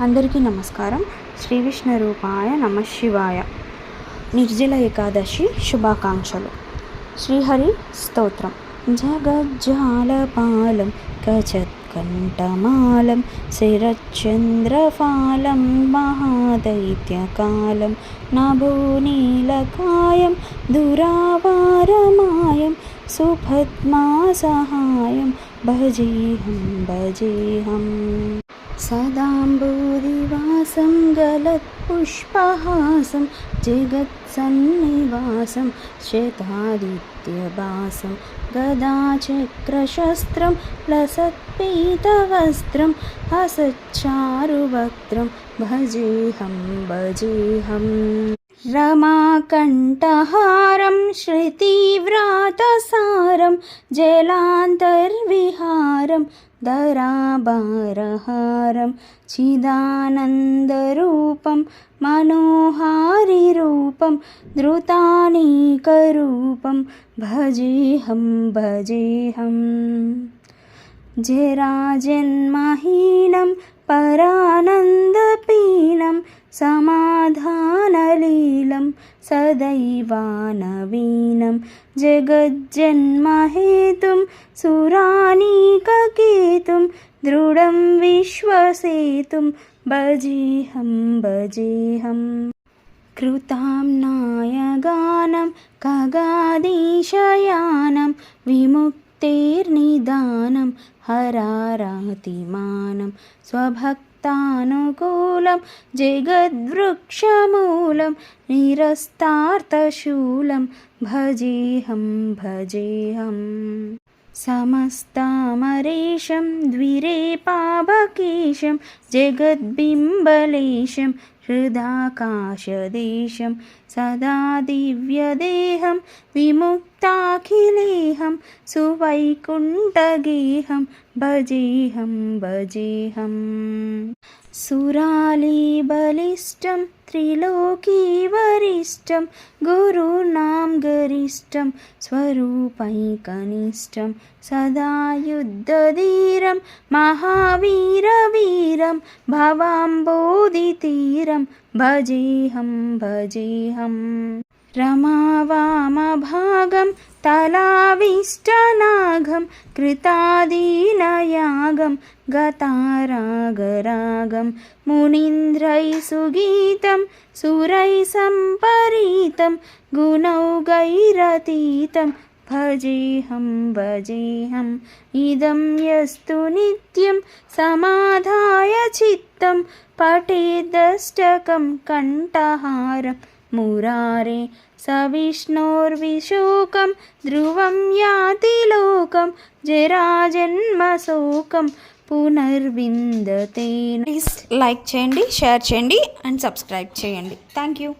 అందరికీ నమస్కారం. శ్రీ విష్ణు రూపాయ నమ శివాయ. నిర్జల ఏకాదశి శుభాకాంక్షలు. శ్రీహరి స్తోత్రం. జగజ్జాలపాలం కచత్కంఠమాలం శిరచంద్రఫాలం మహాదైత్యకాలం నభూనీలకాయం దురావారమాయం సుపద్మాసహాయం భజేహం భజేహం. सदाम्बूदिवासं गलत्पुष्पहासं जगत्सन्निवासं शतादित्यवासं गदाचक्रशस्त्रं लसत्पीतवस्त्रं हसच्चारुवक्त्रं भजेऽहं भजेऽहम् रमाकण्ठहारं श्रुतिव्रातसारं जलान्तर्विहारं दराभारहारं चिदानन्दरूपं मनोहारिरूपं धृतानीकरूपं भजेऽहं भजेऽहम् जराजन्महीनं परानन्दपीनं समाधानलीलं सदैवानवीनं जगज्जन्महेतुं सुरानीककेतुं दृढं विश्वसेतुं भजेऽहं भजेऽहम् कृतां नायगानं खगादीशयानं विमुक्तेर्निदानं हरारातिमानं स्वभक्तानुकूलं जगद्वृक्षमूलं निरस्तार्थशूलं भजेऽहं भजेऽहम् समस्तामरेशं द्विरेपावकेशं जगद्बिम्बलेशं हृदाकाशदेशं सदा दिव्यदेहं विमुक्ताखिलेहं सुवैकुण्ठगेहं भजेऽहं भजेऽहम् सुरालीबलिष्टं त्रिलोकीवरिष्ठं गुरूणां गरिष्ठं स्वरूपैकनिष्ठं सदा युद्धधीरं महावीरवीरं भवाम्बोधितीरं भजेऽहं भजेऽहम् रमावामभागं तलाविष्टनागं कृतादीनयागं गतारागरागं मुनीन्द्रैः सुगीतं सुरैः सम्परीतं गुणौगैरतीतं भजेऽहं भजेऽहम् इदं यस्तु नित्यं समाधाय चित्तं पठेदष्टकं कण्ठहारं మురారే సవిష్ణోర్విశోకం ధ్రువం యాతి లోకం జరాజన్మశోకం పునర్విందతే. ప్లీజ్ లైక్ చేయండి షేర్ చేయండి అండ్ సబ్స్క్రైబ్ చేయండి. Thank you